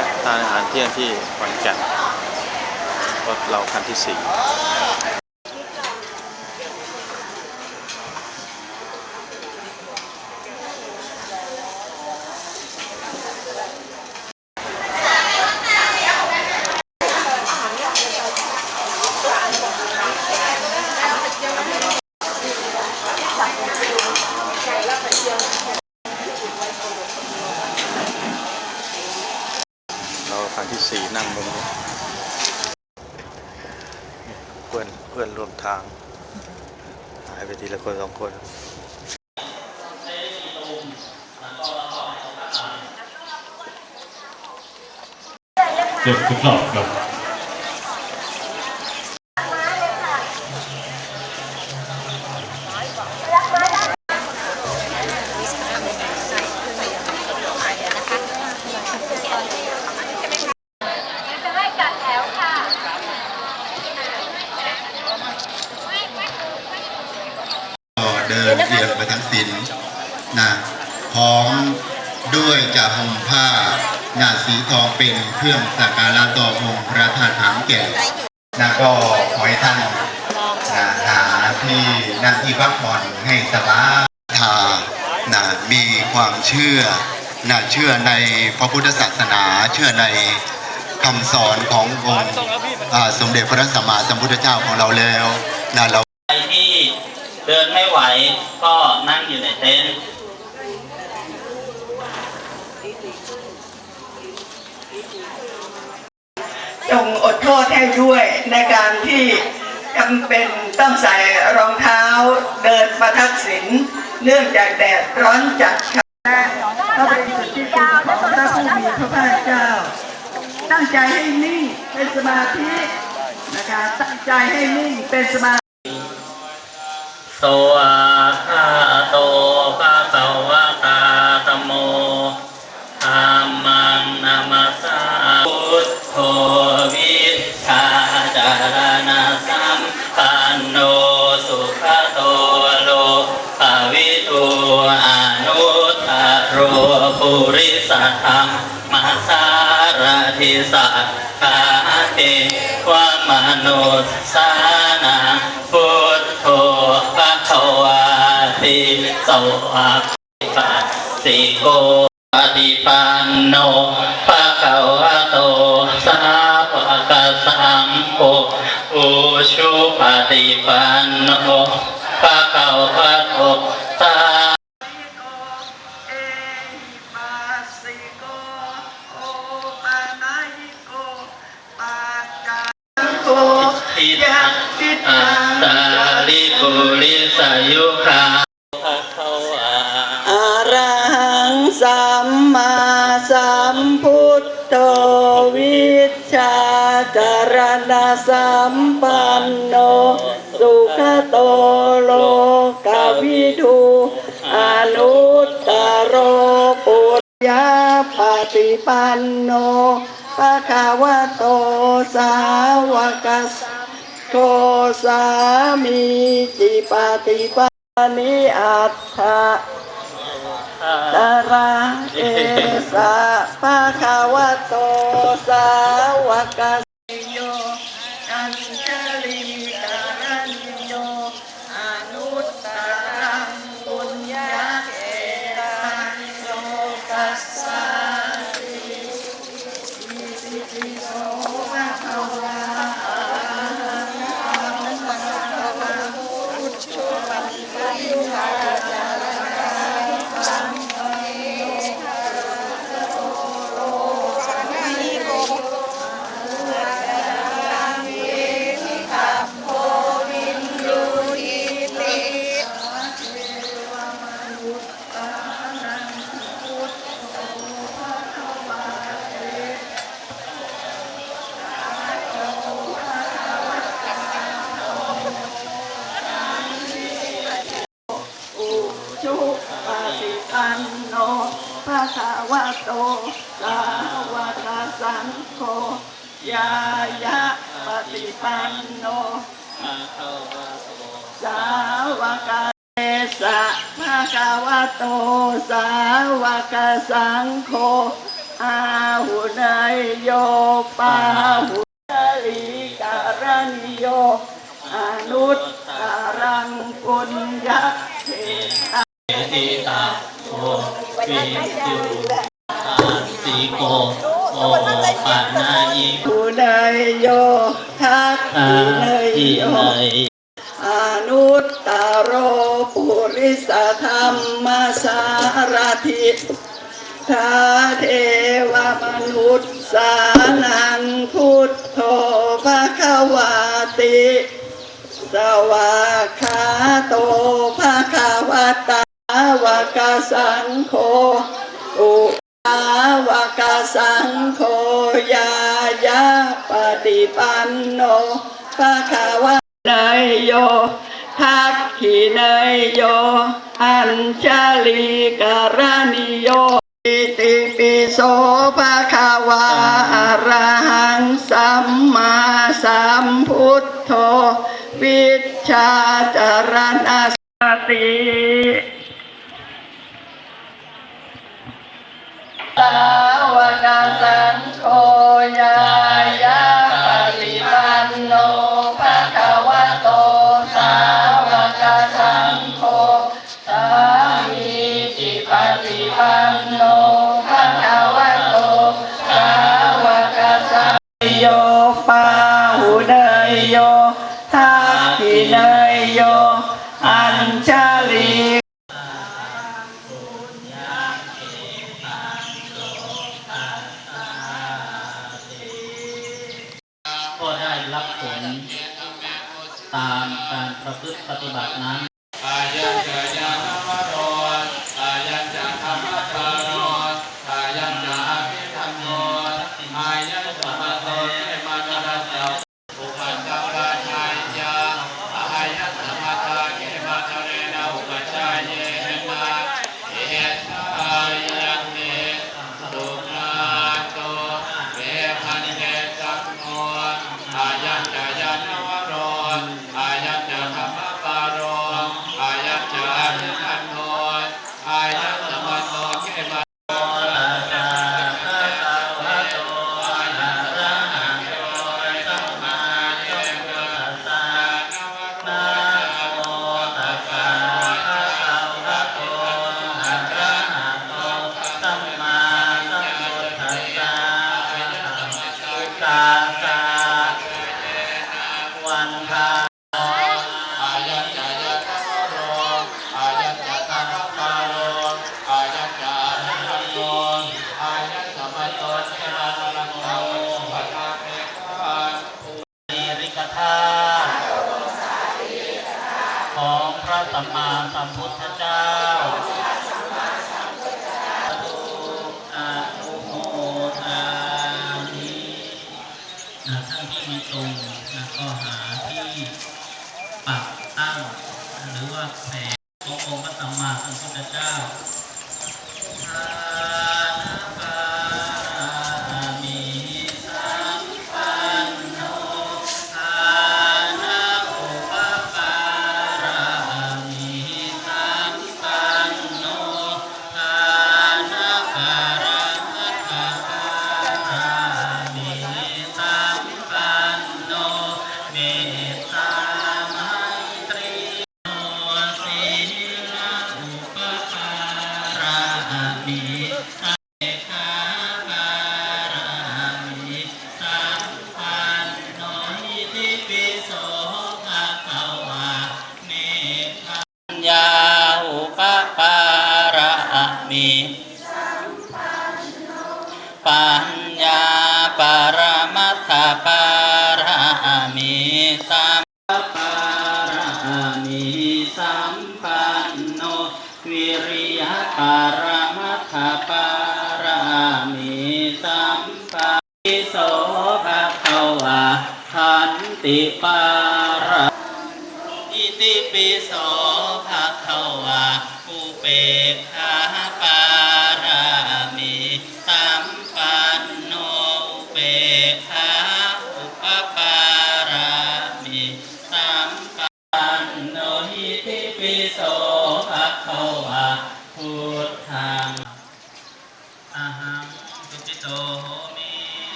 ะทานอาหารเที่ยงที่ขอนแก่นรถเราคันที่สี่ ที่สี่นั่งมุมนี้เพื่อนเพื่อนร่วมทาง หายไปทีละคนสองคนเจ็บทุกรอบครับ จะให้จัดแถวค่ะ ก็เดินเปินนะพร้อมด้วยจะห่มผ้าหนาสีทองเป็นเครื่องสักการะต่อองค์พระธาตุหางแก่นะก็ขอให้ท่านนะหาที่หน้าที่พักผ่อนให้สบายทานะมีความเชื่อนะเชื่อในพระพุทธศาสนาเชื่อในคำสอนขององค์สมเด็จพระสัมมาสัมพุทธเจ้าของเราแล้วนะเราใครที่เดินไม่ไหว ยอยู่ในเต็นจงอดโทษให้ด้วยในการที่จำเป็นต้องใส่รองเท้าเดินประทักษิณเนื่องจากแดดร้อนจัดค่ะพระบริสุทธิ์ที่คุณของพระผู้มีพระภาคเจ้า ตั้งใจให้นิ่งเป็นสมาธินะคะตั้งใจให้นิ่งเป็นสมาธิโตอาโต สัทธาเทวมนุสสานังพุทโธภะคะวาติสวะปัสสิโก กวิทูอนุตตโรปุญญาปฏิปันโนภะคะวะโตสาวกสังโฆสามีจิปฏิปันนิอัตถะตราเอสะภะคะวะโตสาวกัสโย สาวกาเอสะภะคะวะโต สาวกสังโฆ อาหุนายโยปาหุนลีการณิโย อนุตตรังปุญญเททิตาโอวิจุอาสิโกโอปัญญิหุนายโยทักอาขินายโย เนย อนุตตโรปุริ สธรรมสารถิทาเทวมนุษย์สานังพุทโธภะคะวาติ สวากขาโตภะคะวะตาวะกะสังโฆอุปาวะกะสังโฆยายาปฏิปันโนภะคะวะเนโย ญชลีกรณิโยอิติปิโสภะคะวะอะระหังสัมมาสัมพุทโธวิชชาจารณสติสาวกสังโฆยายา ได้รับผลตามการประพฤติปฏิบัตินั้นา ที่มีตรงนะก็หาที่ปักตั้ง หรือว่าแผ่ขององค์พระสัมมาสัมพุทธเจ้า ญาปรมัตถปาระมิสัมปาระมิสัมปันโนวิริยะปรมัตถปาระมิสัมปันโสภะคะวะขันติปารอิติปิโสภะคะวะอุเป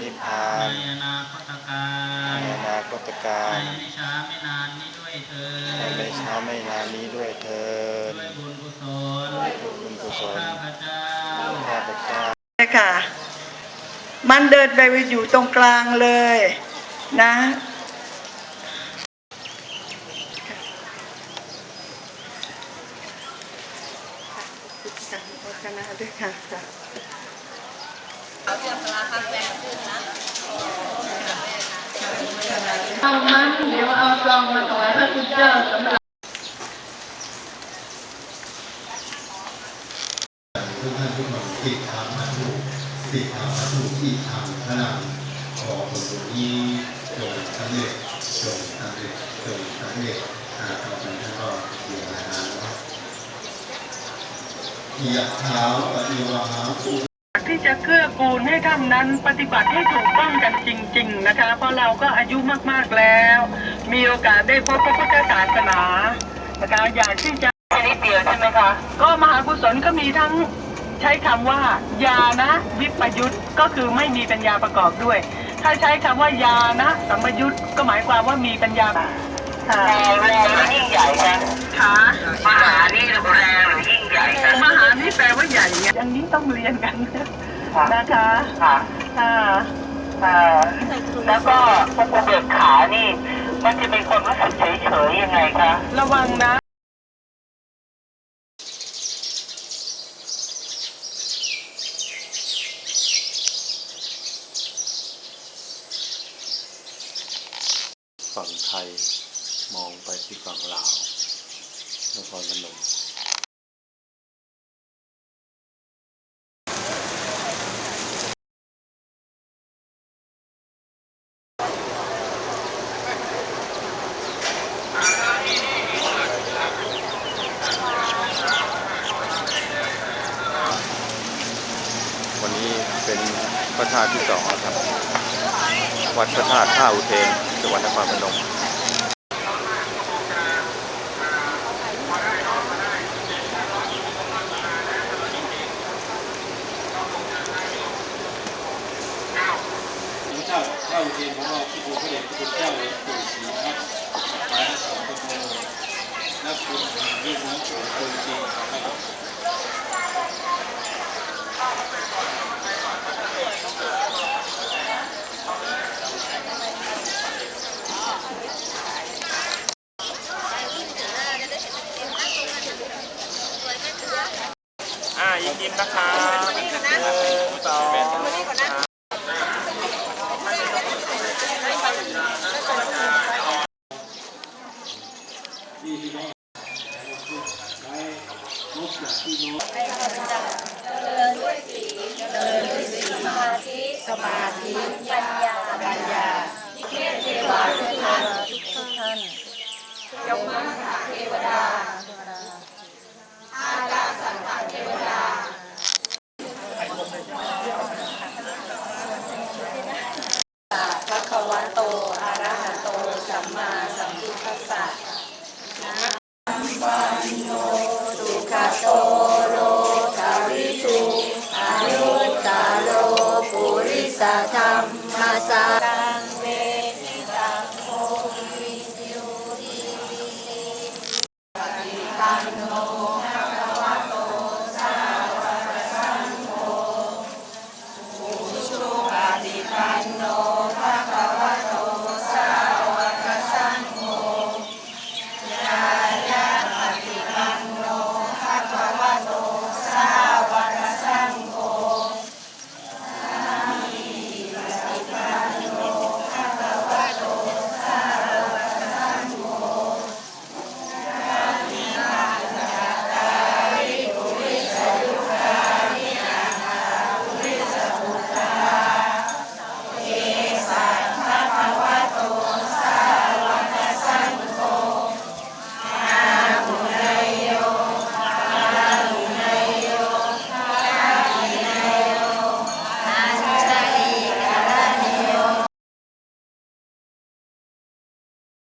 นิพพาในนอนาคตกาในรอนาคตการในไม่ช้าไม่นานนี้ด้วยเถิในดไม่ช้าไม่นานนี้ด้วยเถิดด้วยบุญกุศลบุญกุศลข้าพเจ้าข้าพเจ้าเลยค่ะมันเดินไปอยู่ตรงกลางเลยนะคณะด้วยค่ะ เอามันเดี๋ยวเอากลองมาถวายพระคุณเจ้าสำหรับทุกท่านทุกคนติดทางพัทุติดทางพัทุที่ทางพลังขอผลบุญนี้จงสำเร็จจงสำเร็จจงสำเร็จอาต่อไปท่านก็เดี๋ยวนะอยากเท้าปฏิวหาภู ที่จะเกื้อกูลให้ท่านนั้นปฏิบัติให้ถูกต้องกันจริง ๆ นะคะ เพราะเราก็อายุมากๆแล้ว มีโอกาสได้พบพระพุทธศาสนานะคะอยากที่จะแค่นิดเดียวใช่ไหมคะ ก็มหากุศลก็มีทั้งใช้คำว่ายานะวิปยุทธก็คือไม่มีปัญญาประกอบด้วย ถ้าใช้คำว่ายานะสัมปยุทธก็หมายความว่ามีปัญญาค่ะแรงแรงยิ่งใหญ่ค่ะค่ะมหานี่แรงหรือยิ่งใหญ่คะมหานี่แปล ว่าใหญ่ไงอันนี้ต้องเรียนกันนะคะค่ะค่ะแล้วก็พวกเบิกขานี่ มันจะเป็นคนรู้สึกเฉยๆยังไงคะ ระวังนะ ฝั่งไทยมองไปที่ฝั่งลาวนครพนม วันนี้เป็นพระธาตุที่สองแล้วครับ วัดพระธาตุ ท่าอุเทนจังหวัดนครพนม พระเจ้าเจ้าเทียนของเราที่องค์พระเดชพระคุณเจ้าหลวงปู่ศรีครับมาสองคนโตและคุณเรื่องน้ำโขงตัวจริงครับ อ่า ยิ้มยิ้มนะคะ 감사합니다.